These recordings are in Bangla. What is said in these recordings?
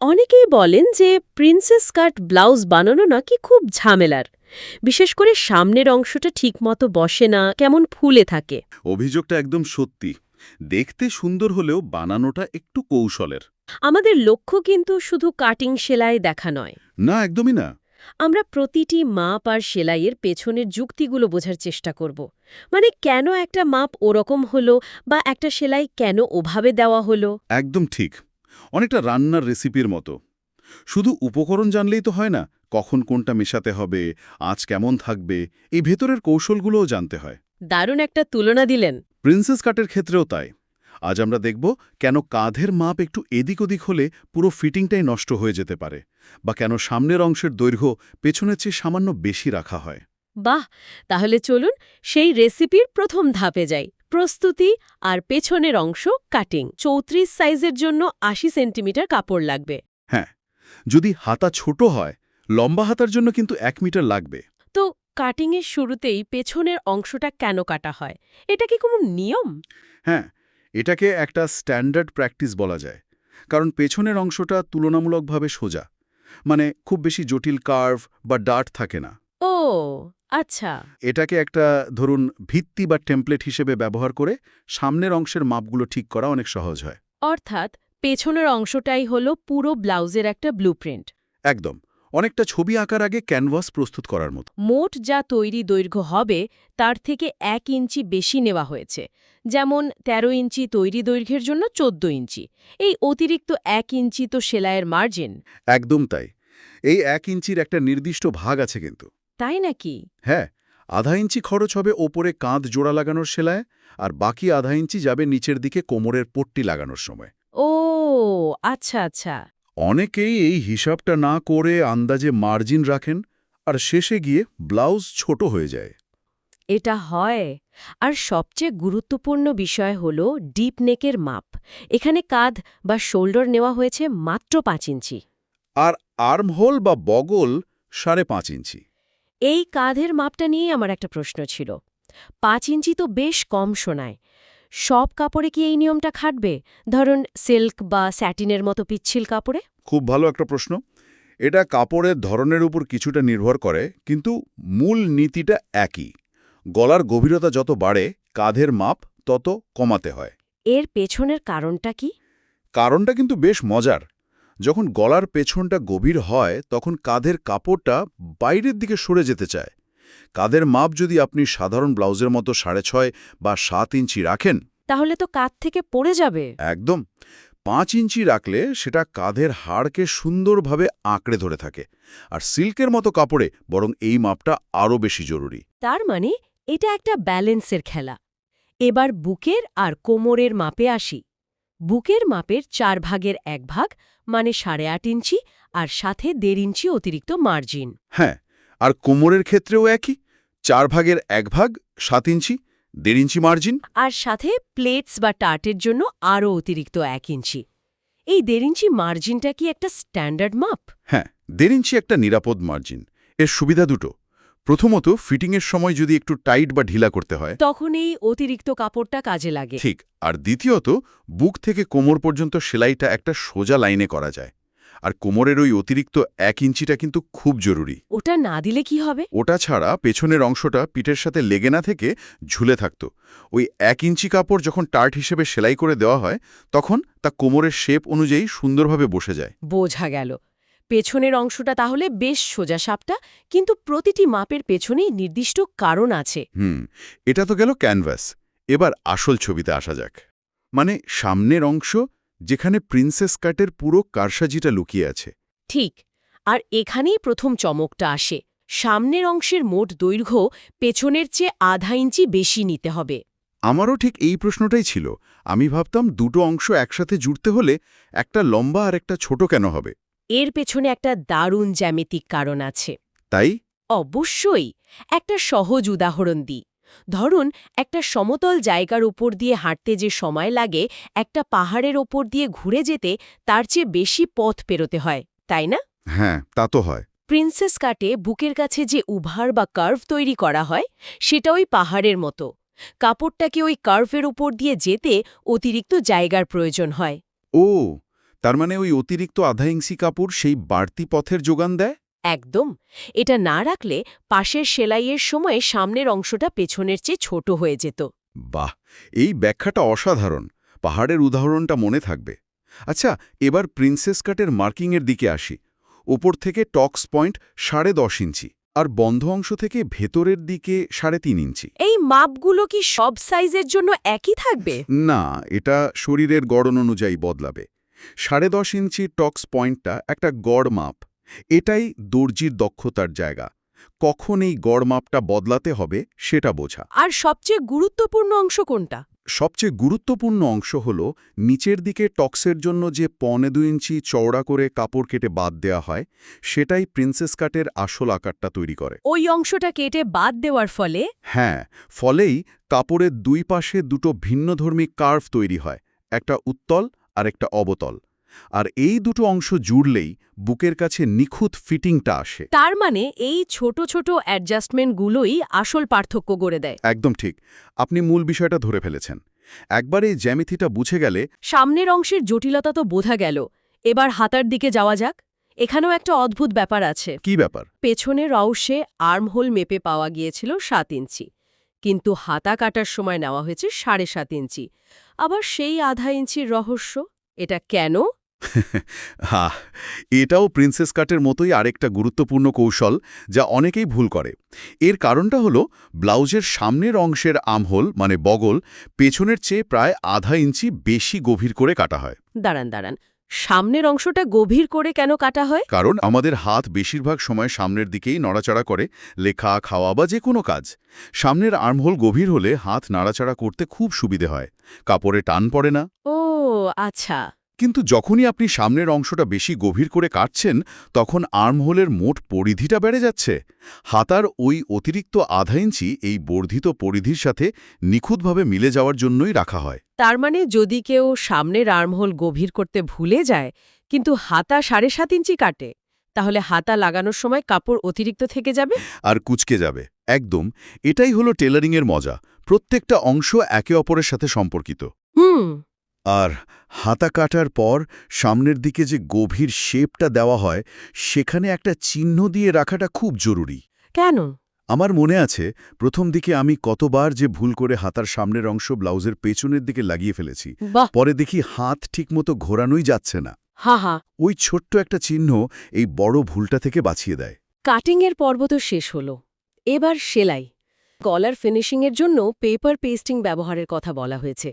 অনেকেই বলেন যে প্রিন্সেস কাট ব্লাউজ বানানো নাকি খুব ঝামেলার। বিশেষ করে সামনের অংশটা ঠিকমতো বসে না কেমন ফুলে থাকে। অভিযোগটা একদম সত্যি। দেখতে সুন্দর হলেও বানানোটা একটু কৌশলের। আমাদের লক্ষ্য কিন্তু শুধু কাটিং সেলাই দেখা নয়। না একদমই না। আমরা প্রতিটি মাপ আর সেলাইয়ের পেছনের যুক্তিগুলো বোঝার চেষ্টা করব। মানে কেন একটা মাপ ওরকম হলো বা একটা সেলাই কেন ওভাবে দেওয়া হলো? একদম ঠিক। অনেকটা রান্নার রেসিপির মতো। শুধু উপকরণ জানলেই তো হয় না কখন কোনটা মেশাতে হবে আজ কেমন থাকবে এই ভেতরের কৌশলগুলোও জানতে হয়। দারুণ একটা তুলনা দিলেন। প্রিন্সেস কাটের ক্ষেত্রেও তাই। আজ আমরা দেখব কেন কাঁধের মাপ একটু এদিক ওদিক হলে পুরো ফিটিংটাই নষ্ট হয়ে যেতে পারে বা কেন সামনের অংশের দৈর্ঘ্য পেছনের চেয়ে সামান্য বেশি রাখা হয়। বাহ! তাহলে চলুন সেই রেসিপির প্রথম ধাপে যাই। প্রস্তুতি আর পেছনের অংশ কাটিং চৌত্রিশ সাইজের জন্য আশি সেন্টিমিটার কাপড় লাগবে। হ্যাঁ যদি হাতা ছোট হয় লম্বা হাতার জন্য কিন্তু এক মিটার লাগবে। তো কাটিংয়ের শুরুতেই পেছনের অংশটা কেন কাটা হয়? এটা কি কোনো নিয়ম? হ্যাঁ এটাকে একটা স্ট্যান্ডার্ড প্র্যাকটিস বলা যায়। কারণ পেছনের অংশটা তুলনামূলকভাবে সোজা। মানে খুব বেশি জটিল কার্ভ বা ডার্ট থাকে না। ও আচ্ছা। এটাকে একটা ধরুন ভিত্তি বা টেমপ্লেট হিসেবে ব্যবহার করে সামনের অংশের মাপগুলো ঠিক করা অনেক সহজ হয়। অর্থাৎ পেছনের অংশটাই হলো পুরো ব্লাউজের একটা ব্লুপ্রিন্ট একদম। অনেকটা ছবি আঁকার আগে ক্যানভাস প্রস্তুত করার মতো। মোট যা তৈরি দৈর্ঘ্য হবে তার থেকে এক ইঞ্চি বেশি নেওয়া হয়েছে। যেমন ১৩ ইঞ্চি তৈরি দৈর্ঘ্যের জন্য ১৪ ইঞ্চি। এই অতিরিক্ত এক ইঞ্চি তো সেলাইয়ের মার্জিন একদম তাই। এই এক ইঞ্চির একটা নির্দিষ্ট ভাগ আছে কিন্তু। তাই নাকি? হ্যাঁ আধা ইঞ্চি খরচ হবে ওপরে কাঁধ জোড়া লাগানোর সেলায় আর বাকি আধা ইঞ্চি যাবে নিচের দিকে কোমরের পট্টি লাগানোর সময়। ও আচ্ছা আচ্ছা। অনেকেই এই হিসাবটা না করে আন্দাজে মার্জিন রাখেন আর শেষে গিয়ে ব্লাউজ ছোট হয়ে যায়। এটা হয়। আর সবচেয়ে গুরুত্বপূর্ণ বিষয় হল ডিপ নেকের মাপ। এখানে কাঁধ বা শোল্ডার নেওয়া হয়েছে মাত্র পাঁচ ইঞ্চি। আর আর্মহোল বা বগল সাড়ে পাঁচ ইঞ্চি। এই কাঁধের মাপটা নিয়েই আমার একটা প্রশ্ন ছিল। পাঁচ ইঞ্চি তো বেশ কম শোনায় সব কাপড়ে কি এই নিয়মটা খাটবে? ধরুন সিল্ক বা স্যাটিনের মতো পিচ্ছিল কাপড়ে? খুব ভালো একটা প্রশ্ন। এটা কাপড়ের ধরনের উপর কিছুটা নির্ভর করে কিন্তু মূল নীতিটা একই। গলার গভীরতা যত বাড়ে কাঁধের মাপ তত কমাতে হয়। এর পেছনের কারণটা কি? কারণটা কিন্তু বেশ মজার। যখন গলার পেছনটা গভীর হয় তখন কাঁধের কাপড়টা বাইরের দিকে সরে যেতে চায়। কাঁধের মাপ যদি আপনি সাধারণ ব্লাউজের মতো সাড়ে ছয় বা সাত ইঞ্চি রাখেন তাহলে তো কাঁধ থেকে পড়ে যাবে। একদম। পাঁচ ইঞ্চি রাখলে সেটা কাঁধের হাড়কে সুন্দরভাবে আঁকড়ে ধরে থাকে। আর সিল্কের মতো কাপড়ে বরং এই মাপটা আরও বেশি জরুরি। তার মানে এটা একটা ব্যালেন্সের খেলা। এবার বুকের আর কোমরের মাপে আসি। বুকের মাপের চার ভাগের এক ভাগ মানে সাড়ে আট ইঞ্চি আর সাথে দেড় ইঞ্চি অতিরিক্ত মার্জিন। হ্যাঁ আর কোমরের ক্ষেত্রেও একই। চার ভাগের এক ভাগ সাত ইঞ্চি দেড় ইঞ্চি মার্জিন। আর সাথে প্লেটস বা টার্টের জন্য আরও অতিরিক্ত এক ইঞ্চি। এই দেড় ইঞ্চি মার্জিনটা কি একটা স্ট্যান্ডার্ড মাপ? হ্যাঁ দেড় ইঞ্চি একটা নিরাপদ মার্জিন। এর সুবিধা দুটো। প্রথমত ফিটিংয়ের সময় যদি একটু টাইট বা ঢিলা করতে হয়। তখন এই অতিরিক্ত কাপড়টা কাজে লাগে। ঠিক আর দ্বিতীয়ত বুক থেকে কোমর পর্যন্ত সেলাইটা একটা সোজা লাইনে করা যায়। আর কোমরের ওই অতিরিক্ত এক ইঞ্চিটা কিন্তু খুব জরুরি। ওটা না দিলে কি হবে? ওটা ছাড়া পেছনের অংশটা পিঠের সাথে লেগে না থেকে ঝুলে থাকত। ওই এক ইঞ্চি কাপড় যখন টার্ট হিসেবে সেলাই করে দেওয়া হয় তখন তা কোমরের শেপ অনুযায়ী সুন্দরভাবে বসে যায়। বোঝা গেল। পেছনের অংশটা তাহলে বেশ সোজা সাপটা কিন্তু প্রতিটি মাপের পেছনেই নির্দিষ্ট কারণ আছে। হুম এটা তো গেল ক্যানভাস। এবার আসল ছবিতে আসা যাক। মানে সামনের অংশ যেখানে প্রিন্সেস কাটের পুরো কারসাজিটা লুকিয়ে আছে। ঠিক আর এখানেই প্রথম চমকটা আসে। সামনের অংশের মোট দৈর্ঘ্য পেছনের চেয়ে আধা ইঞ্চি বেশি নিতে হবে। আমারও ঠিক এই প্রশ্নটাই ছিল। আমি ভাবতাম দুটো অংশ একসাথে জুড়তে হলে একটা লম্বা আর একটা ছোট কেন হবে? এর পেছনে একটা দারুণ জ্যামিতিক কারণ আছে। তাই? অবশ্যই। একটা সহজ উদাহরণ দিই। ধরুন একটা সমতল জায়গার উপর দিয়ে হাঁটতে যে সময় লাগে একটা পাহাড়ের ওপর দিয়ে ঘুরে যেতে তার চেয়ে বেশি পথ পেরোতে হয় তাই না? হ্যাঁ তা তো হয়। প্রিন্সেস কাটে বুকের কাছে যে উভার বা কার্ভ তৈরি করা হয় সেটা ওই পাহাড়ের মতো। কাপড়টাকে ওই কার্ভের উপর দিয়ে যেতে অতিরিক্ত জায়গার প্রয়োজন হয়। ও তার মানে ওই অতিরিক্ত আধা ইঞ্চি কাপড় সেই বাড়তি পথের যোগান দেয়? একদম। এটা না রাখলে পাশের সেলাইয়ের সময় সামনের অংশটা পেছনের চেয়ে ছোট হয়ে যেত। বাহ! এই ব্যাখ্যাটা অসাধারণ। পাহাড়ের উদাহরণটা মনে থাকবে। আচ্ছা এবার প্রিন্সেস কাটের মার্কিংয়ের দিকে আসি। ওপর থেকে টক্স পয়েন্ট সাড়ে দশ ইঞ্চি আর বন্ধ অংশ থেকে ভেতরের দিকে সাড়ে তিন ইঞ্চি। এই মাপগুলো কি সব সাইজের জন্য একই থাকবে? না এটা শরীরের গড়ন অনুযায়ী বদলাবে। সাড়ে দশ ইঞ্চি টক্স পয়েন্টটা একটা গড় মাপ। এটাই দর্জির দক্ষতার জায়গা। কখন এই গড় মাপটা বদলাতে হবে সেটা বোঝা। আর সবচেয়ে গুরুত্বপূর্ণ অংশ কোনটা? সবচেয়ে গুরুত্বপূর্ণ অংশ হল নিচের দিকে টক্সের জন্য যে পনে দু ইঞ্চি চওড়া করে কাপড় কেটে বাদ দেওয়া হয় সেটাই প্রিন্সেস কাটের আসল আকারটা তৈরি করে। ওই অংশটা কেটে বাদ দেওয়ার ফলে? হ্যাঁ ফলেই কাপড়ের দুই পাশে দুটো ভিন্নধর্মী কার্ভ তৈরি হয় একটা উত্তল আর একটা অবতল। আর এই দুটো অংশ জুড়লেই বুকের কাছে নিখুঁত ফিটিংটা আসে। তার মানে এই ছোট ছোট অ্যাডজাস্টমেন্টগুলোই আসল পার্থক্য গড়ে দেয়। একদম ঠিক। আপনি মূল বিষয়টা ধরে ফেলেছেন। একবার এই জ্যামিতিটা বুঝে গেলে সামনের অংশের জটিলতা তো বোঝা গেল। এবার হাতার দিকে যাওয়া যাক। এখানেও একটা অদ্ভুত ব্যাপার আছে। কি ব্যাপার? পেছনের অংশে আর্মহোল মেপে পাওয়া গিয়েছিল সাত ইঞ্চি। কিন্তু হাতা কাটার সময় নেওয়া হয়েছে সাড়ে সাত ইঞ্চি। আবার সেই আধা ইঞ্চির রহস্য? এটা কেন? হা এটাও প্রিন্সেস কাটের মতোই আরেকটা গুরুত্বপূর্ণ কৌশল যা অনেকেই ভুল করে। এর কারণটা হলো ব্লাউজের সামনের অংশের আমহোল মানে বগল পেছনের চেয়ে প্রায় আধা ইঞ্চি বেশি গভীর করে কাটা হয়। দাঁড়ান দাঁড়ান। সামনের অংশটা গভীর করে কেন কাটা হয়? কারণ আমাদের হাত বেশিরভাগ সময় সামনের দিকেই নড়াচড়া করে লেখা খাওয়া বা যে কোনো কাজ। সামনের আর্মহোল গভীর হলে হাত নাড়াচাড়া করতে খুব সুবিধে হয়। কাপড়ে টান পড়ে না। ও আচ্ছা। কিন্তু যখনই আপনি সামনের অংশটা বেশি গভীর করে কাটছেন তখন আর্মহোলের মোট পরিধিটা বেড়ে যাচ্ছে। হাতার ওই অতিরিক্ত আধা ইঞ্চি এই বর্ধিত পরিধির সাথে নিখুঁতভাবে মিলে যাওয়ার জন্যই রাখা হয়। তার মানে যদি কেউ সামনের আর্মহোল গভীর করতে ভুলে যায় কিন্তু হাতা সাড়ে সাত ইঞ্চি কাটে তাহলে হাতা লাগানোর সময় কাপড় অতিরিক্ত থেকে যাবে? আর কুচকে যাবে। একদম। এটাই হলো টেলারিংয়ের মজা। প্রত্যেকটা অংশ একে অপরের সাথে সম্পর্কিত। হুম। আর হাতা কাটার পর সামনের দিকে যে গভীর শেপটা দেওয়া হয় সেখানে একটা চিহ্ন দিয়ে রাখাটা খুব জরুরি। কেন? আমার মনে আছে প্রথম দিকে আমি কতবার যে ভুল করে হাতার সামনের অংশ ব্লাউজের পেছনের দিকে লাগিয়ে ফেলেছি। পরে দেখি হাত ঠিকমতো ঘোরানোই যাচ্ছে না। হা হা। ওই ছোট্ট একটা চিহ্ন এই বড় ভুলটা থেকে বাঁচিয়ে দেয়। কাটিংয়ের পর্ব তো শেষ হলো। এবার সেলাই। গলার ফিনিশিংয়ের জন্য পেপার পেস্টিং ব্যবহারের কথা বলা হয়েছে।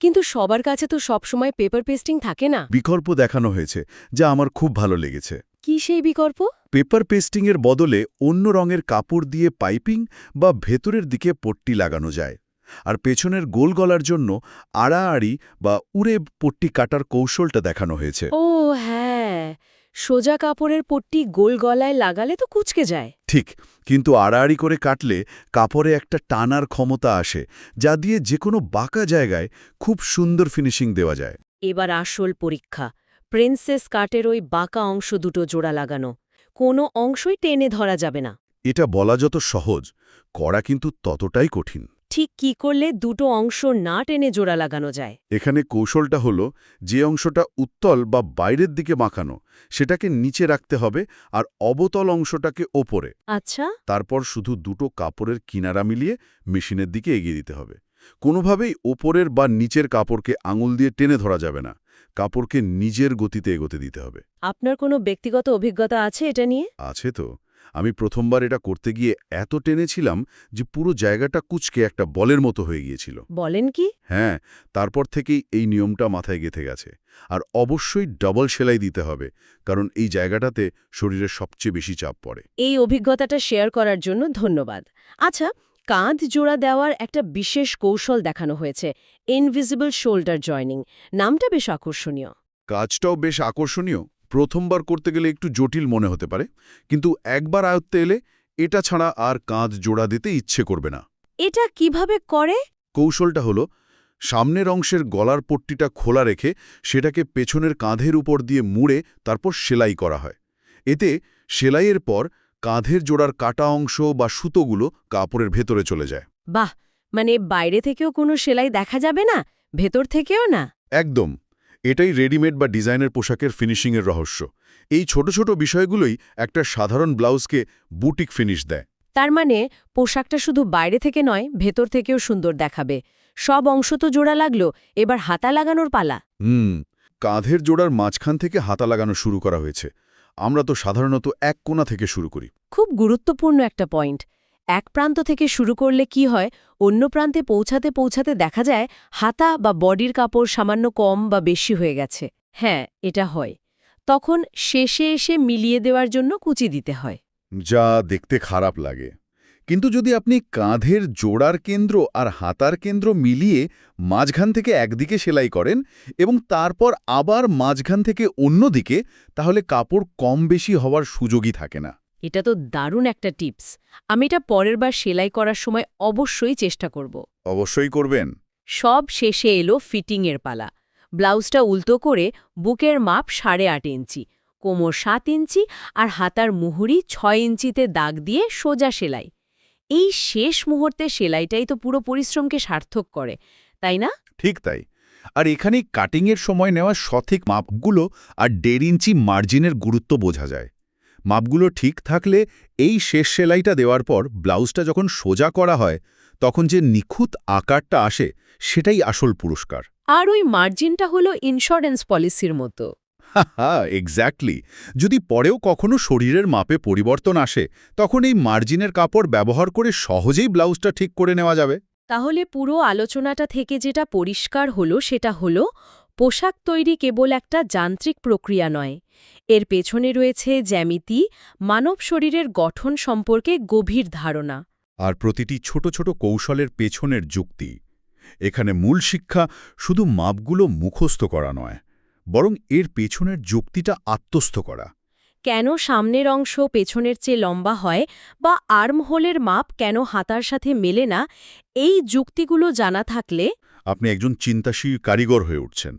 কিন্তু সবার কাছে তো সবসময় পেপার পেস্টিং থাকে না। বিকল্প দেখানো হয়েছে যা আমার খুব ভালো লেগেছে। কি সেই বিকল্প? পেপার পেস্টিংয়ের বদলে অন্য রঙের কাপড় দিয়ে পাইপিং বা ভেতরের দিকে পট্টি লাগানো যায়। আর পেছনের গোল গলার জন্য আড়াআড়ি বা উড়ে পট্টি কাটার কৌশলটা দেখানো হয়েছে। ও হ্যাঁ। সোজা কাপড়ের পট্টি গোল গলায় লাগালে তো কুচকে যায়। ঠিক কিন্তু আড়াআড়ি করে কাটলে কাপড়ে একটা টানার ক্ষমতা আসে যা দিয়ে যে কোনো বাঁকা জায়গায় খুব সুন্দর ফিনিশিং দেওয়া যায়। এবার আসল পরীক্ষা প্রিন্সেস কাটের ওই বাঁকা অংশ দুটো জোড়া লাগানো কোনো অংশই টেনে ধরা যাবে না। এটা বলা যত সহজ করা কিন্তু ততটাই কঠিন। ঠিক কি করলে দুটো অংশ না টেনে জোড়া লাগানো যায়? এখানে কৌশলটা হলো যে অংশটা উত্তল বা বাইরের দিকে মাখানো সেটাকে নিচে রাখতে হবে আর অবতল অংশটাকে ওপরে। আচ্ছা। তারপর শুধু দুটো কাপড়ের কিনারা মিলিয়ে মেশিনের দিকে এগিয়ে দিতে হবে। কোনোভাবেই ওপরের বা নিচের কাপড়কে আঙুল দিয়ে টেনে ধরা যাবে না। কাপড়কে নিজের গতিতে এগোতে দিতে হবে। আপনার কোনো ব্যক্তিগত অভিজ্ঞতা আছে এটা নিয়ে? আছে তো। আমি প্রথমবার এটা করতে গিয়ে এত টেনেছিলাম যে পুরো জায়গাটা কুচকে একটা বলের মতো হয়ে গিয়েছিল। বলেন কি? হ্যাঁ তারপর থেকেই এই নিয়মটা মাথায় গেঁথে গেছে। আর অবশ্যই ডবল সেলাই দিতে হবে কারণ এই জায়গাটাতে শরীরের সবচেয়ে বেশি চাপ পড়ে। এই অভিজ্ঞতাটা শেয়ার করার জন্য ধন্যবাদ। আচ্ছা কাঁধ জোড়া দেওয়ার একটা বিশেষ কৌশল দেখানো হয়েছে ইনভিজিবল শোল্ডার জয়নিং নামটা বেশ আকর্ষণীয়। কাজটাও বেশ আকর্ষণীয়। প্রথমবার করতে গেলে একটু জটিল মনে হতে পারে কিন্তু একবার আয়ত্তে এলে এটা ছাড়া আর কাঁধ জোড়া দিতে ইচ্ছে করবে না। এটা কীভাবে করে? কৌশলটা হলো সামনের অংশের গলার পট্টিটা খোলা রেখে সেটাকে পেছনের কাঁধের উপর দিয়ে মুড়ে তারপর সেলাই করা হয়। এতে সেলাইয়ের পর কাঁধের জোড়ার কাটা অংশ বা সুতোগুলো কাপড়ের ভেতরে চলে যায়। বাহ! মানে বাইরে থেকেও কোনো সেলাই দেখা যাবে না ভেতর থেকেও না? একদম। এটাই রেডিমেড বা ডিজাইনের পোশাকের ফিনিশিংয়ের রহস্য। এই ছোট ছোট বিষয়গুলোই একটা সাধারণ ব্লাউজকে বুটিক ফিনিশ দেয়। তার মানে পোশাকটা শুধু বাইরে থেকে নয় ভেতর থেকেও সুন্দর দেখাবে। সব অংশ তো জোড়া লাগল এবার হাতা লাগানোর পালা। হুম কাঁধের জোড়ার মাঝখান থেকে হাতা লাগানো শুরু করা হয়েছে। আমরা তো সাধারণত এক কোণা থেকে শুরু করি। খুব গুরুত্বপূর্ণ একটা পয়েন্ট এক প্রান্ত থেকে শুরু করলে কি হয়? অন্য প্রান্তে পৌঁছাতে পৌঁছাতে দেখা যায়, হাতা বা বডির কাপড় সামান্য কম বা বেশি হয়ে গেছে। হ্যাঁ এটা হয়। তখন শেষে এসে মিলিয়ে দেওয়ার জন্য কুচি দিতে হয়। যা দেখতে খারাপ লাগে। কিন্তু যদি আপনি কাঁধের জোড়ার কেন্দ্র আর হাতার কেন্দ্র মিলিয়ে মাঝখান থেকে একদিকে সেলাই করেন এবং তারপর আবার মাঝখান থেকে অন্যদিকে, তাহলে কাপড় কম বেশি হওয়ার সুযোগই থাকে না। এটা তো দারুণ একটা টিপস। আমি এটা পরের বার সেলাই করার সময় অবশ্যই চেষ্টা করব। অবশ্যই করবেন। সব শেষে এলো ফিটিংয়ের পালা। ব্লাউজটা উল্টো করে বুকের মাপ সাড়ে আট ইঞ্চি কোমর সাত ইঞ্চি আর হাতার মুহুরি ছয় ইঞ্চিতে দাগ দিয়ে সোজা সেলাই। এই শেষ মুহূর্তে সেলাইটাই তো পুরো পরিশ্রমকে সার্থক করে তাই না? ঠিক তাই। আর এখানে কাটিংয়ের সময় নেওয়া সঠিক মাপগুলো আর দেড় ইঞ্চি মার্জিনের গুরুত্ব বোঝা যায়। মাপগুলো ঠিক থাকলে এই শেষ সেলাইটা দেওয়ার পর ব্লাউজটা যখন সোজা করা হয় তখন যে নিখুঁত আকারটা আসে সেটাই আসল পুরস্কার। আর ওই মার্জিনটা হলো ইন্স্যুরেন্স পলিসির মতো। হা এক্স্যাক্টলি যদি পরেও কখনো শরীরের মাপে পরিবর্তন আসে তখন এই মার্জিনের কাপড় ব্যবহার করে সহজেই ব্লাউজটা ঠিক করে নেওয়া যাবে। তাহলে পুরো আলোচনাটা থেকে যেটা পরিষ্কার হলো সেটা হলো পোশাক তৈরি কেবল একটা যান্ত্রিক প্রক্রিয়া নয়। এর পেছনে রয়েছে জ্যামিতি মানব শরীরের গঠন সম্পর্কে গভীর ধারণা। আর প্রতিটি ছোট ছোট কৌশলের পেছনের যুক্তি। এখানে মূল শিক্ষা শুধু মাপগুলো মুখস্থ করা নয় বরং এর পেছনের যুক্তিটা আত্মস্থ করা। কেন সামনের অংশ পেছনের চেয়ে লম্বা হয় বা আর্মহোলের মাপ কেন হাতার সাথে মেলে না এই যুক্তিগুলো জানা থাকলে আপনি একজন চিন্তাশীল কারিগর হয়ে উঠছেন।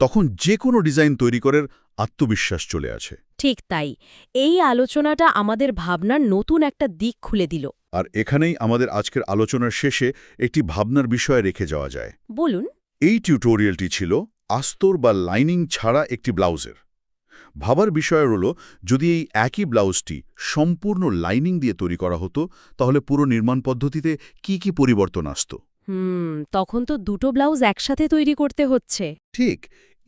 তখন যে কোনো ডিজাইন তৈরি করার আত্মবিশ্বাস চলে আসে। ঠিক তাই। এই আলোচনাটা আমাদের ভাবনার নতুন একটা দিক খুলে দিল। আর এখানেই আমাদের আজকের আলোচনার শেষে একটি ভাবনার বিষয় রেখে যাওয়া যায়। বলুন। এই টিউটোরিয়ালটি ছিল আস্তর বা লাইনিং ছাড়া একটি ব্লাউজের। ভাবার বিষয় হল যদি এই একই ব্লাউজটি সম্পূর্ণ লাইনিং দিয়ে তৈরি করা হতো তাহলে পুরো নির্মাণ পদ্ধতিতে কি কি পরিবর্তন আসত? হুম তখন তো দুটো ব্লাউজ একসাথে তৈরি করতে হচ্ছে। ঠিক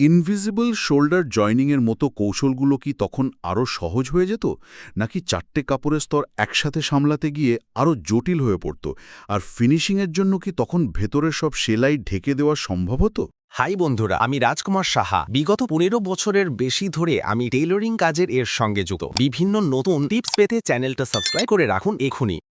ইনভিজিবল শোল্ডার জয়নিংয়ের মতো কৌশলগুলো কি তখন আরও সহজ হয়ে যেত? নাকি চারটে কাপড়ের স্তর একসাথে সামলাতে গিয়ে আরও জটিল হয়ে পড়ত? আর ফিনিশিংয়ের জন্য কি তখন ভেতরের সব সেলাই ঢেকে দেওয়া সম্ভব হতো? হাই বন্ধুরা, আমি রাজকুমার সাহা। বিগত পনেরো বছরের বেশি ধরে আমি টেইলরিং কাজের এর সঙ্গে যুক্ত। বিভিন্ন নতুন টিপস পেতে চ্যানেলটা সাবস্ক্রাইব করে রাখুন এখুনি।